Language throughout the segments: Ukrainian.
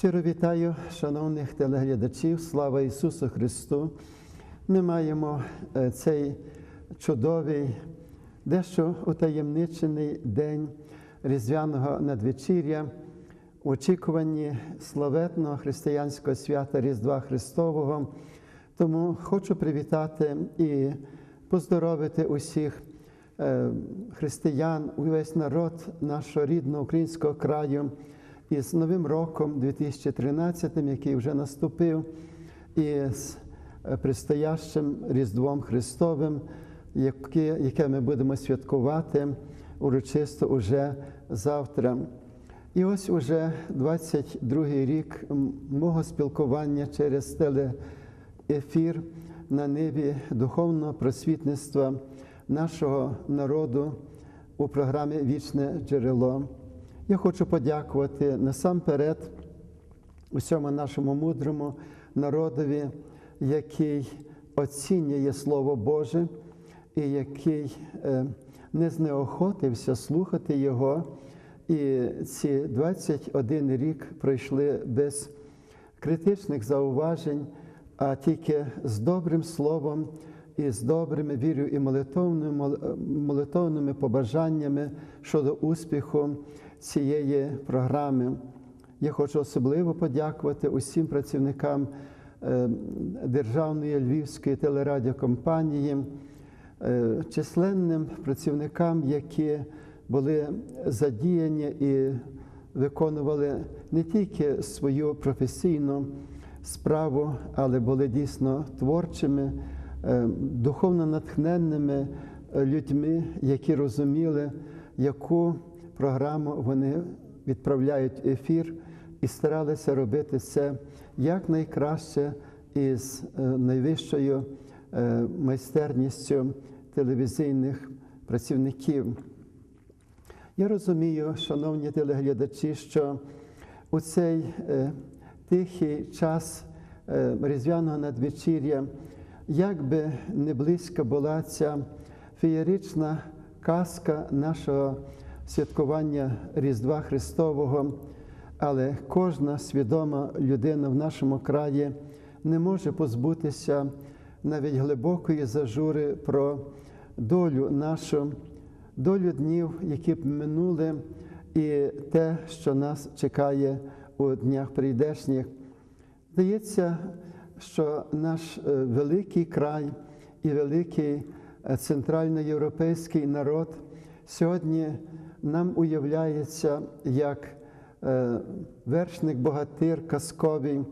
Щиро вітаю, шановних телеглядачів, слава Ісусу Христу. Ми маємо е, цей чудовий, дещо утаємничений день Різдвяного надвечір'я, в очікуванні славетного християнського свята Різдва Христового. Тому хочу привітати і поздоровити усіх е, християн, увесь народ нашого рідного українського краю із Новим роком 2013, який вже наступив, і з е, предстоящим Різдвом Христовим, яке, яке ми будемо святкувати урочисто уже завтра. І ось уже 22-й рік мого спілкування через телеефір на ниві духовного просвітництва нашого народу у програмі Вічне джерело. Я хочу подякувати насамперед усьому нашому мудрому народові, який оцінює Слово Боже і який е, не знеохотився слухати Його. І ці 21 рік пройшли без критичних зауважень, а тільки з добрим словом і з добрими вірою і молитовними, молитовними побажаннями щодо успіху цієї програми. Я хочу особливо подякувати усім працівникам е, Державної Львівської телерадіокомпанії, е, численним працівникам, які були задіяні і виконували не тільки свою професійну справу, але були дійсно творчими, е, духовно натхненними людьми, які розуміли, яку програму вони відправляють ефір, і старалися робити це якнайкраще і з е, найвищою е, майстерністю телевізійних працівників. Я розумію, шановні телеглядачі, що у цей е, тихий час різдвяного надвечір'я, як би не близька була ця феєрична казка нашого святкування Різдва Христового, але кожна свідома людина в нашому краї не може позбутися навіть глибокої зажури про долю нашу долю днів, які б минули, і те, що нас чекає у днях прийдешніх. Здається, що наш е, великий край і великий е, центральноєвропейський народ сьогодні нам уявляється як е, вершник богатир казковий,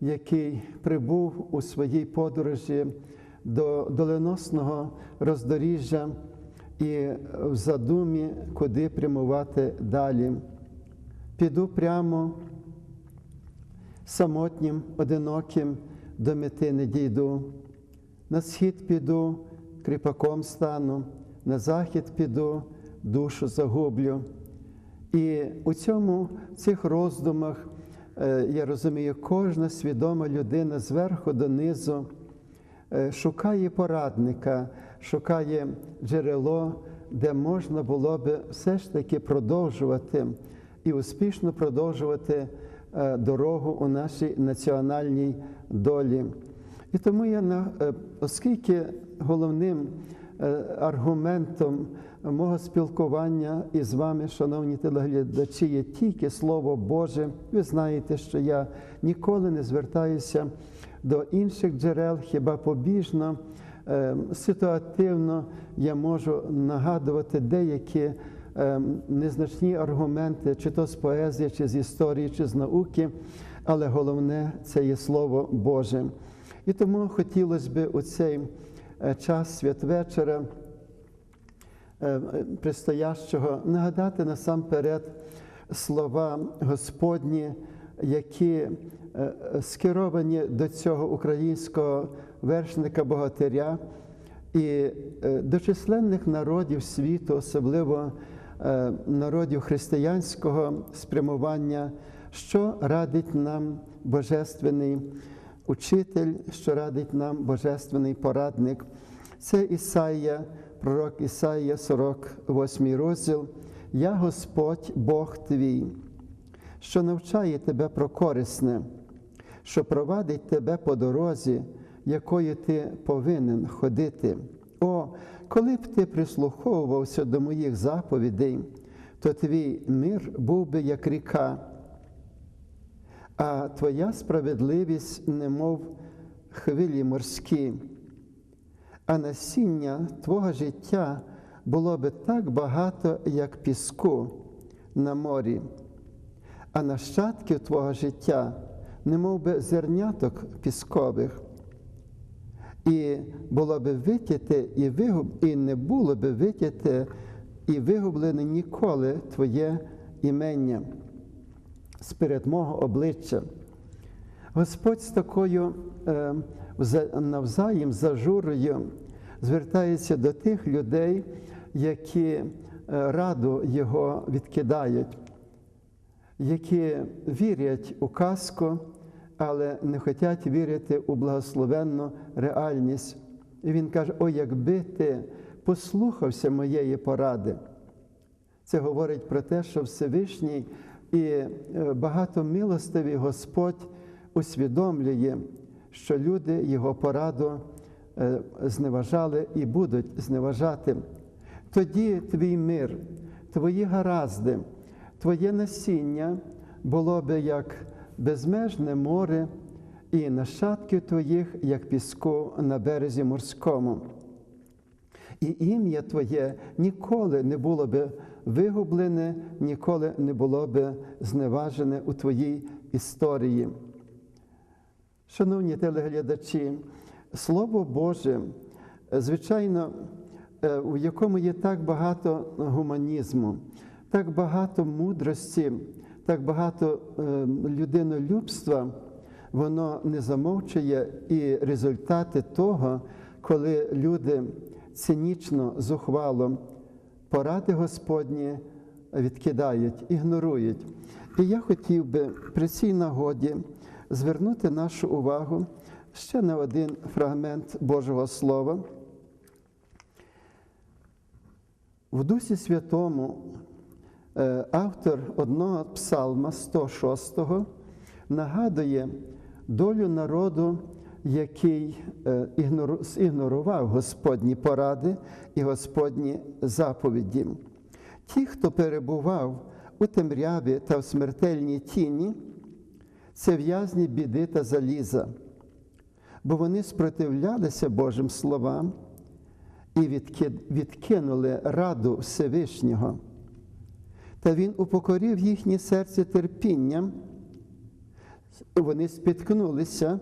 який прибув у своїй подорожі до доленосного роздоріжжя і в задумі, куди прямувати далі. Піду прямо самотнім, одиноким до мети не дійду. На схід піду, кріпаком стану, на захід піду, душу загублю. І у цьому, в цих роздумах, е, я розумію, кожна свідома людина зверху донизу е, шукає порадника, шукає джерело, де можна було би все ж таки продовжувати і успішно продовжувати е, дорогу у нашій національній долі. І тому я, оскільки головним аргументом мого спілкування із вами, шановні телеглядачі, є тільки Слово Боже, ви знаєте, що я ніколи не звертаюся до інших джерел, хіба побіжно, е, ситуативно я можу нагадувати деякі е, незначні аргументи, чи то з поезії, чи з історії, чи з науки, але головне це є Слово Боже. І тому хотілося б у цей е, час святвечора е, предстоящого нагадати насамперед слова Господні, які е, скеровані до цього українського вершника богатиря і е, до численних народів світу, особливо е, народів християнського спрямування, що радить нам Божественний учитель, що радить нам Божественний порадник. Це Ісаїя, пророк Ісаїя, 48 розділ. Я Господь Бог твій, що навчає тебе про корисне, що провадить тебе по дорозі, якою ти повинен ходити. О, коли б ти прислуховувався до моїх заповідей, то твій мир був би як ріка, а твоя справедливість, немов хвилі морські, а насіння твого життя було би так багато, як піску на морі, а нащадків твого життя, немов би зерняток піскових. І було би витяте, і вигуб, і не було би витяте, і вигублене ніколи Твоє імення сперед мого обличчя. Господь з такою е, навзаєм зажурою звертається до тих людей, які е, раду Його відкидають, які вірять у казку, але не хочуть вірити у благословенну реальність. І він каже: О, якби ти послухався моєї поради. Це говорить про те, що Всевишній і е, багатомилостивий Господь усвідомлює, що люди його пораду е, зневажали і будуть зневажати. Тоді твій мир, твої гаразди, твоє насіння було би як безмежне море, і нащадків твоїх, як піску на березі морському. І ім'я Твоє ніколи не було би вигублене, ніколи не було би зневажене у Твоїй історії. Шановні телеглядачі, Слово Боже, звичайно, е, у якому є так багато гуманізму, так багато мудрості, так багато е, людинолюбства, воно не замовчує і результати того, коли люди цинічно, зухвало поради Господні відкидають, ігнорують. І я хотів би при цій нагоді звернути нашу увагу ще на один фрагмент Божого Слова. В Дусі Святому е, автор одного псалма 106 нагадує долю народу, який е, ігнору- зігнорував Господні поради і Господні заповіді. Ті, хто перебував у темряві та в смертельній тіні, це в'язні біди та заліза, бо вони спротивлялися Божим словам і відкинули раду Всевишнього. Та Він упокорив їхнє серце терпінням, вони спіткнулися,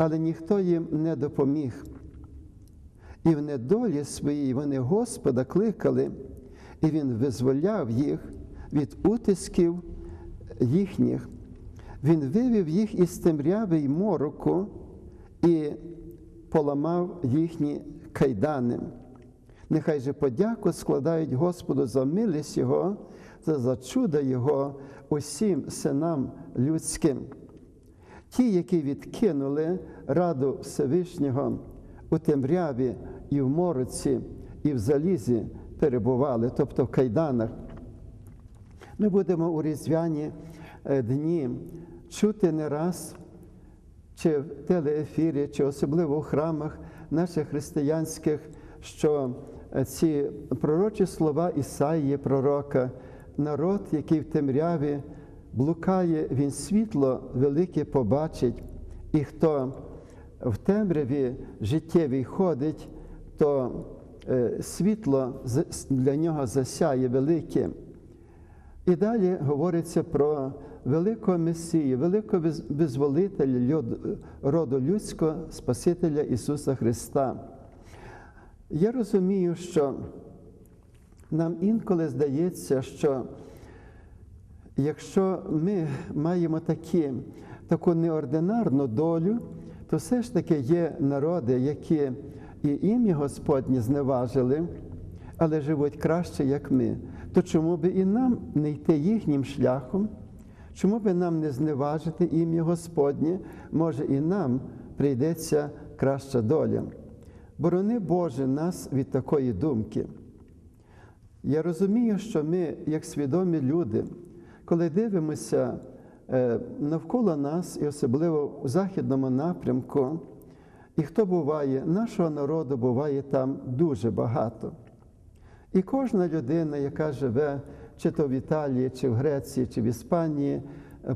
але ніхто їм не допоміг. І в недолі своїй вони Господа кликали, і Він визволяв їх від утисків їхніх. Він вивів їх із темряви й мороку і поламав їхні кайдани. Нехай же подяку складають Господу за милість Його, за, за чудо Його усім синам людським. Ті, які відкинули раду Всевишнього у темряві і в мороці, і в залізі перебували, тобто в кайданах. Ми будемо у різдвяні е, дні чути не раз, чи в телеефірі, чи особливо в храмах наших християнських, що е, ці пророчі слова Ісаїї, пророка, народ, який в темряві блукає, він світло велике побачить, і хто в темряві життєвій ходить, то е, світло для нього засяє велике. І далі говориться про великого Месію, великого виз- визволителя роду людського, Спасителя Ісуса Христа. Я розумію, що нам інколи здається, що якщо ми маємо такі, таку неординарну долю, то все ж таки є народи, які і ім'я Господнє зневажили, але живуть краще, як ми. То чому би і нам не йти їхнім шляхом? Чому би нам не зневажити ім'я Господнє? Може, і нам прийдеться краща доля. Борони Боже нас від такої думки. Я розумію, що ми, як свідомі люди, коли дивимося е, навколо нас, і особливо у західному напрямку, і хто буває, нашого народу буває там дуже багато. І кожна людина, яка живе чи то в Італії, чи в Греції, чи в Іспанії,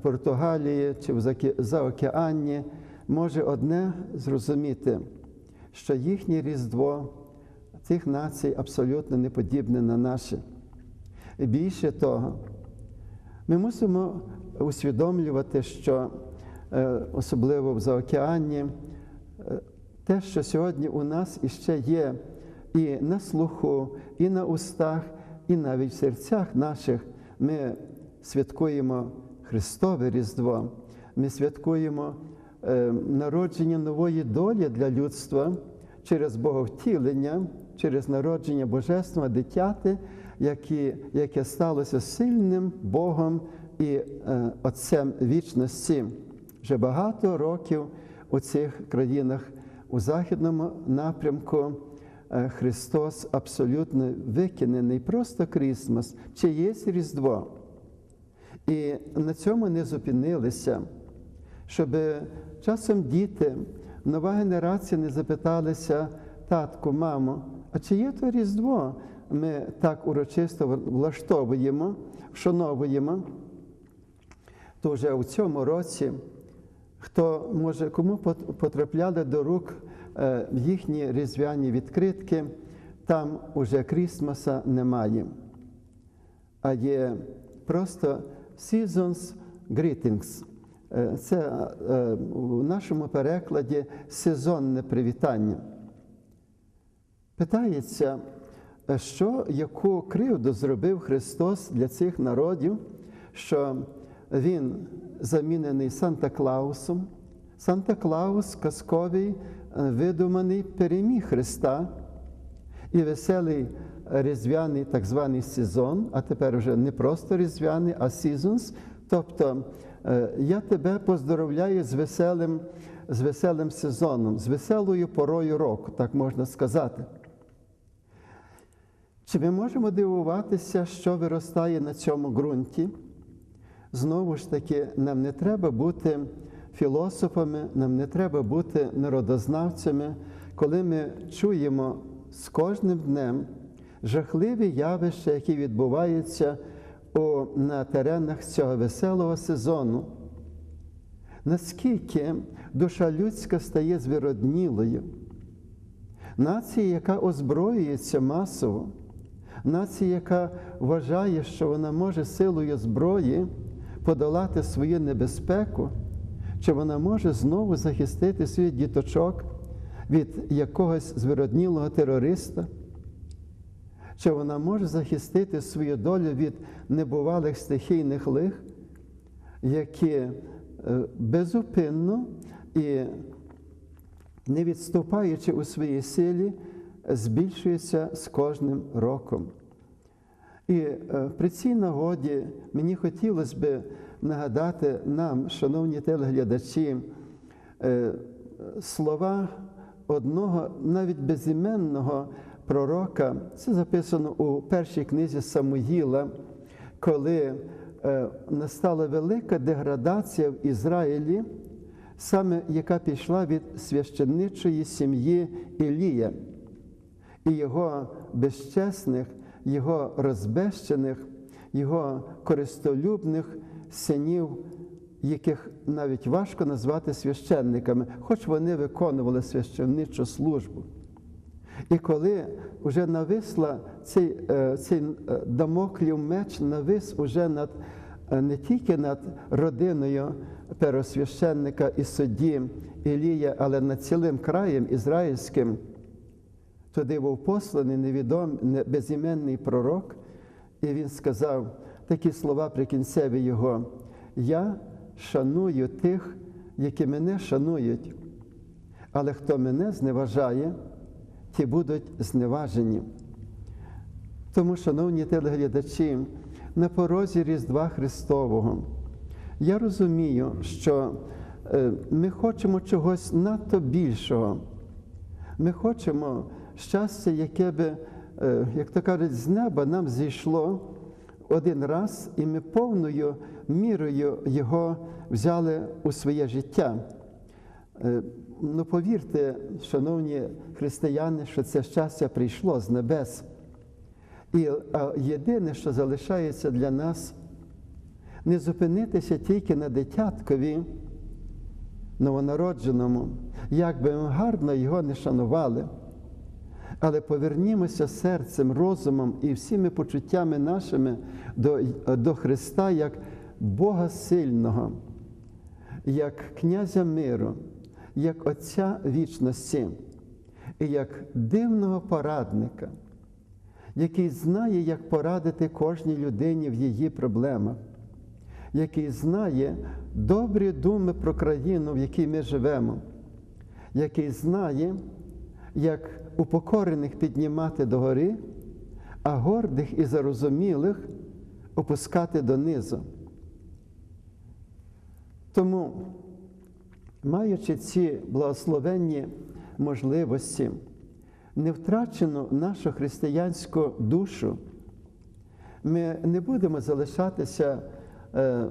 Португалії, чи в Заокеані, може одне зрозуміти, що їхнє Різдво цих націй абсолютно не подібне на наше. Більше того, ми мусимо усвідомлювати, що е, особливо в Заокеані, е, те, що сьогодні у нас іще є і на слуху, і на устах, і навіть в серцях наших, ми святкуємо Христове Різдво, ми святкуємо е, народження нової долі для людства через Боговтілення, через народження Божественного дитяти, які, яке сталося сильним Богом і е, Отцем вічності. Вже багато років у цих країнах у західному напрямку е, Христос абсолютно викинений, просто Крісмас, чи є Різдво. І на цьому не зупинилися, щоб часом діти, нова генерація не запиталися татку, мамо, а чи є то Різдво? Ми так урочисто влаштовуємо, вшановуємо. То вже у цьому році, хто може, кому потрапляли до рук е, їхні різдвяні відкритки, там уже Крісмаса немає. А є просто Seasons Greetings. Е, Це е, у нашому перекладі сезонне привітання. Питається, е, що яку кривду зробив Христос для цих народів, що Він замінений Санта Клаусом. Санта Клаус казковий, е, видуманий, переміг Христа і веселий різдвяний так званий сезон, а тепер вже не просто різдвяний, а seasons. Тобто е, я тебе поздоровляю з веселим, з веселим сезоном, з веселою порою року, так можна сказати. Чи ми можемо дивуватися, що виростає на цьому ґрунті? Знову ж таки, нам не треба бути філософами, нам не треба бути народознавцями, коли ми чуємо з кожним днем жахливі явища, які відбуваються у, на теренах цього веселого сезону. Наскільки душа людська стає звіроднілою, нація, яка озброюється масово, нація, яка вважає, що вона може силою зброї подолати свою небезпеку, чи вона може знову захистити своїх діточок від якогось звироднілого терориста, чи вона може захистити свою долю від небувалих стихійних лих, які е, безупинно і не відступаючи у своїй силі, збільшуються з кожним роком. І е, при цій нагоді мені хотілося б нагадати нам, шановні телеглядачі, е, слова одного навіть безіменного пророка. Це записано у першій книзі Самуїла, коли е, настала велика деградація в Ізраїлі, саме яка пішла від священничої сім'ї Ілія і його безчесних, його розбещених, його користолюбних синів, яких навіть важко назвати священниками, хоч вони виконували священничу службу. І коли вже нависла цей, е, цей е, дамоклів меч, навис уже над е, не тільки над родиною первосвященника і судді Ілія, але над цілим краєм ізраїльським, туди був посланий невідомий, безіменний пророк, і він сказав такі слова прикінцеві його: Я шаную тих, які мене шанують, але хто мене зневажає, ті будуть зневажені. Тому, шановні телеглядачі, на порозі Різдва Христового я розумію, що е, ми хочемо чогось надто більшого. Ми хочемо щастя, яке би, е, як то кажуть, з неба нам зійшло один раз, і ми повною мірою його взяли у своє життя. Е, Ну, повірте, шановні християни, що це щастя прийшло з небес. І єдине, що залишається для нас, не зупинитися тільки на дитяткові новонародженому, як би ми гарно його не шанували. Але повернімося серцем, розумом і всіми почуттями нашими до, до Христа як Бога сильного, як князя миру, як Отця вічності і як дивного порадника, який знає, як порадити кожній людині в її проблемах, який знає добрі думи про країну, в якій ми живемо, який знає, як упокорених піднімати догори, а гордих і зарозумілих опускати донизу. Тому, маючи ці благословенні можливості, не втрачену нашу християнську душу, ми не будемо залишатися е,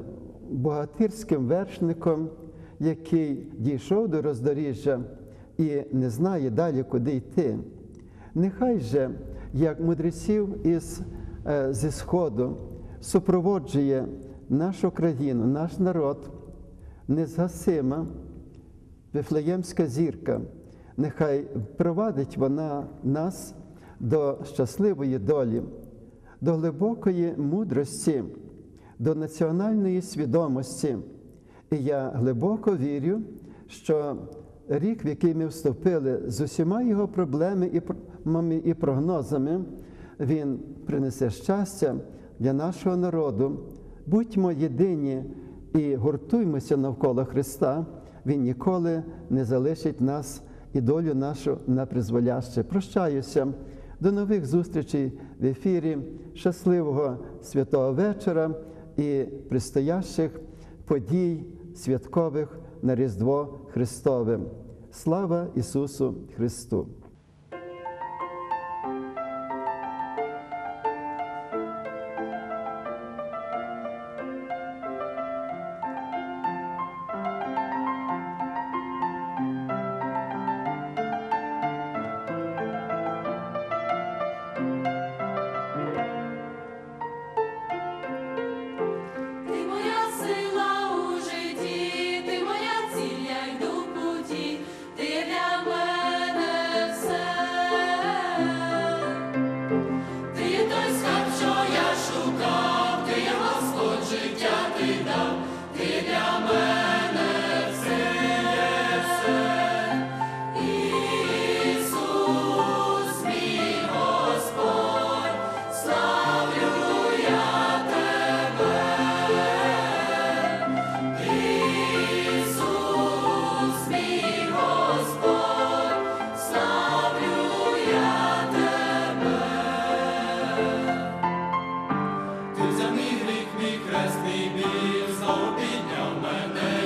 богатирським вершником, який дійшов до роздоріжжя і не знає далі, куди йти. Нехай же, як мудреців із, е, зі Сходу, супроводжує нашу країну, наш народ, незгасима Вифлеємська зірка. Нехай провадить вона нас до щасливої долі, до глибокої мудрості, до національної свідомості. І я глибоко вірю, що рік, в який ми вступили, з усіма його проблемами і прогнозами, він принесе щастя для нашого народу. Будьмо єдині і гуртуймося навколо Христа. Він ніколи не залишить нас і долю нашу на призволяще. Прощаюся. До нових зустрічей в ефірі. Щасливого святого вечора і предстоящих подій святкових на Різдво Христове. Слава Ісусу Христу! Ниник мій кресний біль заобідняв мене.